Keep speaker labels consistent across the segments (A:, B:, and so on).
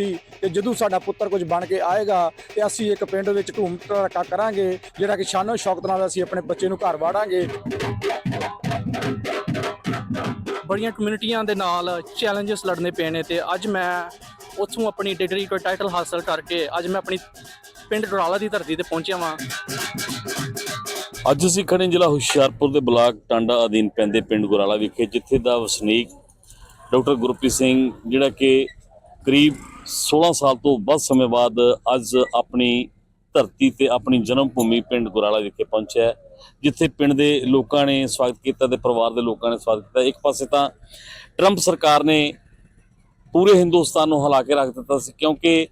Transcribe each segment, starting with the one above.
A: ਸੀ ਕਿ ਜਦੋਂ ਸਾਡਾ ਪੁੱਤਰ ਕੁਝ ਬਣ ਕੇ ਆਏਗਾ ਤੇ ਅਸੀਂ ਇੱਕ ਪਿੰਡ ਵਿੱਚ ਧੂਮ ਧੜਕਾ ਕਰਾਂਗੇ ਜਿਹੜਾ ਕਿ ਸ਼ਾਨੋ ਸ਼ੌਕਤ ਨਾਲ ਅਸੀਂ ਆਪਣੇ ਬੱਚੇ ਨੂੰ ਘਰ ਵਾੜਾਂਗੇ।
B: ਬੜੀਆਂ ਕਮਿਊਨਿਟੀਆਂ ਦੇ ਨਾਲ ਚੈਲੰਜਸ ਲੜਨੇ ਪਏ ਨੇ ਤੇ ਅੱਜ ਮੈਂ ਉੱਥੋਂ ਆਪਣੀ ਡਿਗਰੀ ਕੋਈ ਟਾਈਟਲ ਹਾਸਲ ਕਰਕੇ ਅੱਜ ਮੈਂ ਆਪਣੀ ਪਿੰਡ ਡਰਾਲਾ ਦੀ ਧਰਤੀ ਤੇ ਪਹੁੰਚਿਆ ਵਾਂ।
C: ਅੱਜ ਅਸੀਂ ਖੜੇ ਜ਼ਿਲ੍ਹਾ ਹੁਸ਼ਿਆਰਪੁਰ ਦੇ ਬਲਾਕ ਟਾਂਡਾ ਅਧੀਨ ਪੈਂਦੇ ਪਿੰਡ ਗੁਰਾਲਾ ਵਿਖੇ ਜਿੱਥੇ ਦਾ ਵਸਨੀਕ ਡਾਕਟਰ ਗੁਰਪ੍ਰੀਤ ਸਿੰਘ ਜਿਹੜਾ ਕਿ ਕਰੀਬ 16 ਸਾਲ ਤੋਂ ਵੱਧ ਸਮੇਂ ਬਾਅਦ ਅੱਜ ਆਪਣੀ ਧਰਤੀ ਤੇ ਆਪਣੀ ਜਨਮ ਭੂਮੀ ਪਿੰਡ ਗੁਰਾਲਾ ਵਿਖੇ ਪਹੁੰਚਿਆ ਹੈ, ਜਿੱਥੇ ਪਿੰਡ ਦੇ ਲੋਕਾਂ ਨੇ ਸਵਾਗਤ ਕੀਤਾ ਤੇ ਪਰਿਵਾਰ ਦੇ ਲੋਕਾਂ ਨੇ ਸਵਾਗਤ ਕੀਤਾ। ਇੱਕ ਪਾਸੇ ਤਾਂ ਟਰੰਪ ਸਰਕਾਰ ਨੇ ਪੂਰੇ ਹਿੰਦੁਸਤਾਨ ਨੂੰ ਹਿਲਾ ਕੇ ਰੱਖ ਦਿੱਤਾ ਸੀ ਕਿਉਂਕਿ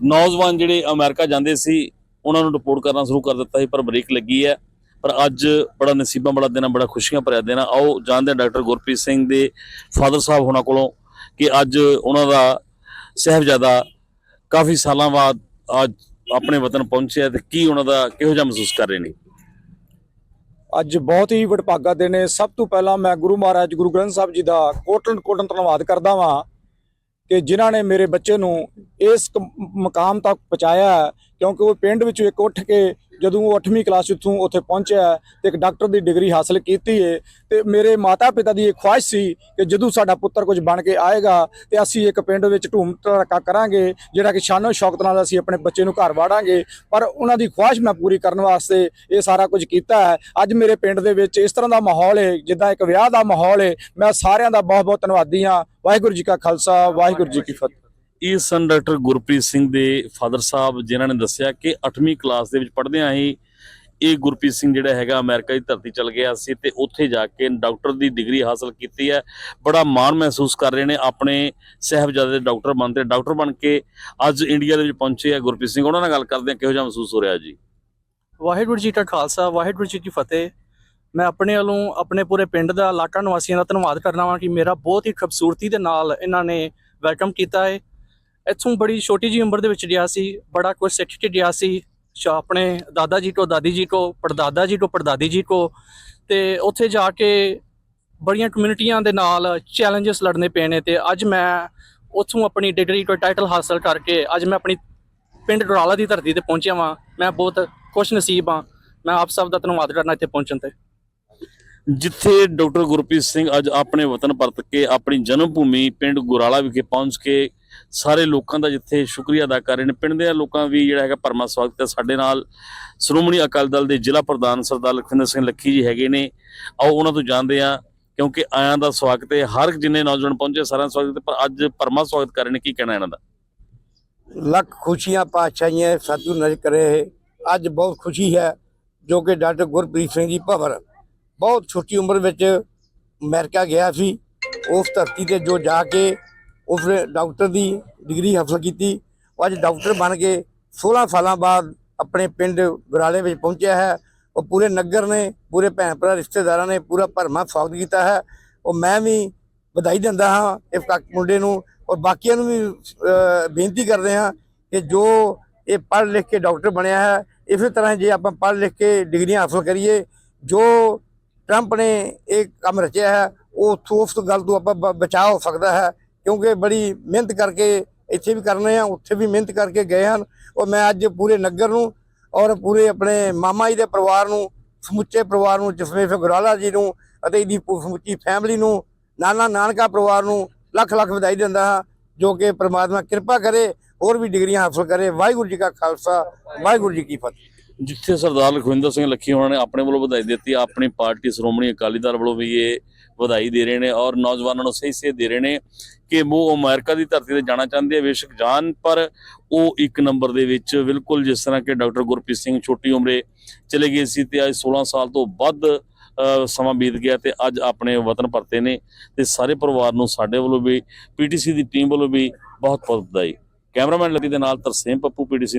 C: ਨੌਜਵਾਨ ਜਿਹੜੇ ਅਮਰੀਕਾ ਜਾਂਦੇ ਸੀ ਉਹਨਾਂ ਨੂੰ ਰਿਪੋਰਟ ਕਰਨਾ ਸ਼ੁਰੂ ਕਰ ਦਿੱਤਾ ਸੀ ਪਰ ਬ੍ਰੇਕ ਲੱਗੀ ਹੈ। ਪਰ ਅੱਜ ਬੜਾ ਨਸੀਬਾਂ ਵਾਲਾ ਦਿਨ ਬੜਾ ਖੁਸ਼ੀਆਂ ਭਰਿਆ ਦਿਨ ਆਓ ਜਾਣਦੇ ਹਾਂ ਡਾਕਟਰ ਗੁਰਪ੍ਰੀਤ ਸਿੰਘ ਦੇ ਫਾਦਰ ਸਾਹਿਬ ਹੋਣਾ ਕੋਲੋਂ ਕਿ ਅੱਜ ਉਹਨਾਂ ਦਾ ਸਹਿਬਜ਼ਾਦਾ ਕਾਫੀ ਸਾਲਾਂ ਬਾਅਦ ਅੱਜ ਆਪਣੇ ਵਤਨ ਪਹੁੰਚਿਆ ਤੇ ਕੀ ਉਹਨਾਂ ਦਾ ਕਿਹੋ ਜਿਹਾ ਮਹਿਸੂਸ ਕਰ ਰਹੇ ਨੇ?
A: ਅੱਜ ਬਹੁਤ ਹੀ ਵਡਭਾਗਾ ਦਿਨ ਹੈ। ਸਭ ਤੋਂ ਪਹਿਲਾਂ ਮੈਂ ਗੁਰੂ ਮਹਾਰਾਜ ਗੁਰੂ ਗ੍ਰੰਥ ਸਾਹਿਬ ਜੀ ਦਾ ਕੋਟਨ ਕੋਟਨ ਧੰਨਵਾਦ ਕਰਦਾ ਵਾਂ ਕਿ ਜਿਨ੍ਹਾਂ ਨੇ ਮੇਰੇ ਬੱਚੇ ਨੂੰ ਇਸ ਕ- ਮਕਾਮ ਤੱਕ ਪਹੁੰਚਾਇਆ ਹੈ, ਕਿਉਂਕਿ ਉਹ ਪਿੰਡ ਵਿੱਚੋਂ ਇੱਕ ਉੱਠ ਕੇ ਜਦੋਂ ਉਹ 8ਵੀਂ ਕਲਾਸ ਉੱਥੋਂ ਉੱਥੇ ਪਹੁੰਚਿਆ ਹੈ ਤੇ ਇੱਕ ਡਾਕਟਰ ਦੀ ਡਿਗਰੀ ਹਾਸਲ ਕੀਤੀ ਏ, ਤੇ ਮੇਰੇ ਮਾਤਾ ਪਿਤਾ ਦੀ ਇਹ ਖੁਆਇਸ਼ ਸੀ ਕਿ ਜਦੋਂ ਸਾਡਾ ਪੁੱਤਰ ਕੁਝ ਬਣ ਕੇ ਆਏਗਾ ਤੇ ਅਸੀਂ ਇੱਕ ਪਿੰਡ ਵਿੱਚ ਧੂਮ ਧੜਕਾ ਕਰਾਂਗੇ, ਜਿਹੜਾ ਕਿ ਸ਼ਾਨੋ ਸ਼ੌਕਤ ਨਾਲ ਅਸੀਂ ਆਪਣੇ ਬੱਚੇ ਨੂੰ ਘਰ ਵਾੜਾਂਗੇ, ਪਰ ਉਹਨਾਂ ਦੀ ਖੁਆਇਸ਼ ਮੈਂ ਪੂਰੀ ਕਰਨ ਵਾਸਤੇ ਇਹ ਸਾਰਾ ਕੁਝ ਕੀਤਾ ਹੈ। ਅੱਜ ਮੇਰੇ ਪਿੰਡ ਦੇ ਵਿੱਚ ਇਸ ਤਰ੍ਹਾਂ ਦਾ ਮਾਹੌਲ ਹੈ ਜਿੱਦਾਂ ਇੱਕ ਵਿਆਹ ਦਾ ਮਾਹੌਲ ਹੈ ਮੈਂ ਸਾਰਿਆਂ ਦਾ ਬਹੁਤ ਬਹੁਤ ਧੰਨਵਾਦੀ ਹਾਂ। ਵਾਹਿਗੁਰੂ ਜੀ ਕਾ ਖਾਲਸਾ, ਵਾਹਿਗੁਰੂ ਜੀ ਕੀ ਫਤਿਹ।
C: ਇਹ ਸਨ ਡਾਕਟਰ ਗੁਰਪ੍ਰੀਤ ਸਿੰਘ ਦੇ ਫਾਦਰ ਸਾਹਿਬ, ਜਿਨ੍ਹਾਂ ਨੇ ਦੱਸਿਆ ਕਿ 8ਵੀਂ ਕਲਾਸ ਦੇ ਵਿੱਚ ਪੜ੍ਹਦਿਆਂ ਹੀ ਇਹ ਗੁਰਪ੍ਰੀਤ ਸਿੰਘ ਜਿਹੜਾ ਹੈਗਾ ਅਮਰੀਕਾ ਦੀ ਧਰਤੀ ਚਲ ਗਿਆ ਸੀ ਤੇ ਉੱਥੇ ਜਾ ਕੇ ਡਾਕਟਰ ਦੀ ਡਿਗਰੀ ਹਾਸਲ ਕੀਤੀ ਹੈ। ਬੜਾ ਮਾਣ ਮਹਿਸੂਸ ਕਰ ਰਹੇ ਨੇ ਆਪਣੇ ਸਾਹਿਬਜ਼ਾਦੇ ਡਾਕਟਰ ਬਣਦੇ ਡਾਕਟਰ ਬਣ ਕੇ ਅੱਜ ਇੰਡੀਆ ਦੇ ਵਿੱਚ ਪਹੁੰਚੇ ਆ ਗੁਰਪ੍ਰੀਤ ਸਿੰਘ। ਉਹਨਾਂ ਨਾਲ ਗੱਲ ਕਰਦੇ ਆ ਕਿਹੋ ਜਿਹਾ ਮਹਿਸੂਸ ਹੋ ਰਿਹਾ ਜੀ?
B: ਵਾਹਿਗੁਰੂ ਜੀ ਕਾ ਖਾਲਸਾ, ਵਾਹਿਗੁਰੂ ਜੀ ਕੀ ਫਤਿਹ। ਮੈਂ ਆਪਣੇ ਵੱਲੋਂ ਆਪਣੇ ਪੂਰੇ ਪਿੰਡ ਦਾ, ਇਲਾਕਾ ਨਿਵਾਸੀਆਂ ਦਾ ਧੰਨਵਾਦ ਕਰਨਾ ਵਾਂ ਕਿ ਮੇਰਾ ਬਹੁਤ ਹੀ ਖੂਬਸੂਰਤੀ ਦੇ ਨਾਲ ਇਹਨਾਂ ਨੇ ਵੈਲਕਮ ਕੀਤਾ ਹੈ। ਇੱਥੋਂ ਬੜੀ ਛੋਟੀ ਜੀ ਉਮਰ ਦੇ ਵਿੱਚ ਗਿਆ ਸੀ, ਬੜਾ ਕੁਝ ਸਿੱਖ ਕੇ ਗਿਆ ਸੀ। ਆਪਣੇ ਦਾਦਾ ਜੀ ਤੋਂ, ਦਾਦੀ ਜੀ ਕੋ ਪੜਦਾਦਾ ਜੀ ਤੋਂ, ਪੜਦਾਦੀ ਜੀ ਕੋ ਤੇ ਉੱਥੇ ਜਾ ਕੇ ਬੜੀਆਂ ਕਮਿਊਨਿਟੀਆਂ ਦੇ ਨਾਲ ਚੈਲੰਜਸ ਲੜਨੇ ਪਏ ਨੇ ਤੇ ਅੱਜ ਮੈਂ ਉੱਥੋਂ ਆਪਣੀ ਡਿਗਰੀ ਕੋਈ ਟਾਈਟਲ ਹਾਸਲ ਕਰਕੇ ਅੱਜ ਮੈਂ ਆਪਣੀ ਪਿੰਡ ਡਰਾਲਾ ਦੀ ਧਰਤੀ ਤੇ ਪਹੁੰਚਿਆ ਵਾਂ। ਮੈਂ ਬਹੁਤ ਖੁਸ਼ ਨਸੀਬ ਹਾਂ। ਮੈਂ ਆਪ ਸਭ ਦਾ ਧੰਨਵਾਦ ਕਰਨਾ ਇੱਥੇ ਪਹੁੰਚਣ ਤੇ।
C: ਜਿੱਥੇ ਡਾਕਟਰ ਗੁਰਪ੍ਰੀਤ ਸਿੰਘ ਅੱਜ ਆਪਣੇ ਵਤਨ ਪਰਤ ਕੇ ਆਪਣੀ ਜਨਮ ਭੂਮੀ ਪਿੰਡ ਗੁਰਾਲਾ ਵਿਖੇ ਪਹੁੰਚ ਕੇ ਸਾਰੇ ਲੋਕਾਂ ਦਾ ਜਿੱਥੇ ਸ਼ੁਕਰੀਆ ਅਦਾ ਕਰ ਰਹੇ ਨੇ। ਪਿੰਡ ਦੇ ਲੋਕਾਂ ਵੀ ਜਿਹੜਾ ਹੈਗਾ ਪਰਮਾ ਸਵਾਗਤ ਹੈ। ਸਾਡੇ ਨਾਲ ਸ਼੍ਰੋਮਣੀ ਅਕਾਲੀ ਦਲ ਦੇ ਜ਼ਿਲ੍ਹਾ ਪ੍ਰਧਾਨ ਸਰਦਾਰ ਲਖਵਿੰਦਰ ਸਿੰਘ ਲੱਖੀ ਜੀ ਹੈਗੇ ਨੇ। ਆਓ ਉਹਨਾਂ ਤੋਂ ਜਾਣਦੇ ਆ ਕਿਉਂਕਿ ਆਇਆਂ ਦਾ ਸਵਾਗਤ ਹੈ। ਹਰ ਜਿੰਨੇ ਨੌਜਵਾਨ ਪਹੁੰਚੇ ਸਾਰਿਆਂ ਦਾ ਸਵਾਗਤ ਪਰ ਅੱਜ ਪਰਮਾ ਸਵਾਗਤ ਕਰ ਰਹੇ ਨੇ। ਕੀ ਕਹਿਣਾ ਇਹਨਾਂ ਦਾ?
D: ਲੱਖ ਖੁਸ਼ੀਆਂ ਪਾਤਸ਼ਾਹੀਆਂ ਸਤਿਗੁਰੂ ਨਜ਼ਰ ਕਰੇ ਅੱਜ ਬਹੁਤ ਖੁਸ਼ੀ ਹੈ, ਜੋ ਕਿ ਡਾਕਟਰ ਗੁਰਪ੍ਰੀਤ ਸਿੰਘ ਜੀ ਭਵਰ ਬਹੁਤ ਛੋਟੀ ਉਮਰ ਵਿੱਚ ਅਮਰੀਕਾ ਗਿਆ ਸੀ। ਉਸ ਧਰਤੀ ਤੇ ਜੋ ਜਾ ਕੇ ਉਸਨੇ ਡਾਕਟਰ ਦੀ ਡਿਗਰੀ ਹਾਸਲ ਕੀਤੀ। ਉਹ ਅੱਜ ਡਾਕਟਰ ਬਣ ਕੇ 16 ਸਾਲਾਂ ਬਾਅਦ ਆਪਣੇ ਪਿੰਡ ਗੁਰਾਲੇ ਵਿੱਚ ਪਹੁੰਚਿਆ ਹੈ। ਉਹ ਪੂਰੇ ਨਗਰ ਨੇ, ਪੂਰੇ ਭੈਣ ਭਰਾ ਰਿਸ਼ਤੇਦਾਰਾਂ ਨੇ ਪੂਰਾ ਭਰਮਾ ਸਵਾਗਤ ਕੀਤਾ ਹੈ। ਉਹ ਮੈਂ ਵੀ ਵਧਾਈ ਦਿੰਦਾ ਹਾਂ ਇਸ ਕੱਕ ਮੁੰਡੇ ਨੂੰ ਔਰ ਬਾਕੀਆਂ ਨੂੰ ਵੀ ਬੇਨਤੀ ਕਰਦੇ ਹਾਂ ਕਿ ਜੋ ਇਹ ਪੜ੍ਹ ਲਿਖ ਕੇ ਡਾਕਟਰ ਬਣਿਆ ਹੈ, ਇਸੇ ਤਰ੍ਹਾਂ ਜੇ ਆਪਾਂ ਪੜ੍ਹ ਲਿਖ ਕੇ ਡਿਗਰੀਆਂ ਹਾਸਲ ਕਰੀਏ, ਜੋ ਟਰੰਪ ਨੇ ਇਹ ਕੰਮ ਰਚਿਆ ਹੈ, ਉਹ ਉੱਥੋਂ ਉਸ ਗੱਲ ਤੋਂ ਆਪਾਂ ਬ- ਬਚਾਅ ਹੋ ਸਕਦਾ ਹੈ। ਕਿਉਂਕਿ ਬੜੀ ਮਿਹਨਤ ਕਰਕੇ ਇੱਥੇ ਵੀ ਕਰਨੇ ਆ, ਉੱਥੇ ਵੀ ਮਿਹਨਤ ਕਰਕੇ ਗਏ ਹਨ। ਔਰ ਮੈਂ ਅੱਜ ਪੂਰੇ ਨਗਰ ਨੂੰ ਔਰ ਪੂਰੇ ਆਪਣੇ ਮਾਮਾ ਜੀ ਦੇ ਪਰਿਵਾਰ ਨੂੰ, ਸਮੁੱਚੇ ਪਰਿਵਾਰ ਨੂੰ ਜਿਸਵੇਂ ਗੁਰਾਲਾ ਜੀ ਨੂੰ ਅਤੇ ਇਹਦੀ ਸਮੁੱਚੀ ਫੈਮਿਲੀ ਨੂੰ, ਨਾਨਾ ਨਾਨਕਾ ਪਰਿਵਾਰ ਨੂੰ ਲੱਖ ਲੱਖ ਵਧਾਈ ਦਿੰਦਾ ਹਾਂ, ਜੋ ਕਿ ਪ੍ਰਮਾਤਮਾ ਕਿਰਪਾ ਕਰੇ, ਹੋਰ ਵੀ ਡਿਗਰੀਆਂ ਹਾਸਲ ਕਰੇ। ਵਾਹਿਗੁਰੂ ਜੀ ਕਾ ਖਾਲਸਾ, ਵਾਹਿਗੁਰੂ ਜੀ ਕੀ ਫਤਿਹ।
C: ਜਿੱਥੇ ਸਰਦਾਰ ਲਖਵਿੰਦਰ ਸਿੰਘ ਲੱਖੀ ਹੋਣਾ ਨੇ ਆਪਣੇ ਵੱਲੋਂ ਵਧਾਈ ਦਿੱਤੀ, ਆਪਣੀ ਪਾਰਟੀ ਸ਼੍ਰੋਮਣੀ ਅਕਾਲੀ ਦਲ ਵੱਲੋਂ ਵੀ ਇਹ ਵਧਾਈ ਦੇ ਰਹੇ ਨੇ ਔਰ ਨੌਜਵਾਨਾਂ ਨੂੰ ਸਹੀ ਸੇਧ ਦੇ ਰਹੇ ਨੇ ਕਿ ਉਹ ਅਮਰੀਕਾ ਦੀ ਧਰਤੀ ਤੇ ਜਾਣਾ ਚਾਹੁੰਦੇ ਆ। ਬੇਸ਼ੱਕ ਜਾਣ, ਪਰ ਉਹ ਇੱਕ ਨੰਬਰ ਦੇ ਵਿੱਚ ਬਿਲਕੁਲ ਜਿਸ ਤਰ੍ਹਾਂ ਕਿ ਡਾਕਟਰ ਗੁਰਪ੍ਰੀਤ ਸਿੰਘ ਛੋਟੀ ਉਮਰੇ ਚਲੇ ਗਏ ਸੀ ਤੇ ਅੱਜ 16 ਸਾਲ ਤੋਂ ਵੱਧ ਸਮਾਂ ਬੀਤ ਗਿਆ ਤੇ ਅੱਜ ਆਪਣੇ ਵਤਨ ਪਰਤੇ ਨੇ ਤੇ ਸਾਰੇ ਪਰਿਵਾਰ ਨੂੰ ਸਾਡੇ ਵੱਲੋਂ ਵੀ, ਪੀਟੀਸੀ ਦੀ ਟੀਮ ਵੱਲੋਂ ਵੀ ਬਹੁਤ ਬਹੁਤ ਵਧਾਈ। ਕੈਮਰਾਮੈਨ ਲੱਗੀ ਦੇ ਨਾਲ ਤਰਸੇਮ ਪੱਪੂ, ਪੀਟੀਸੀ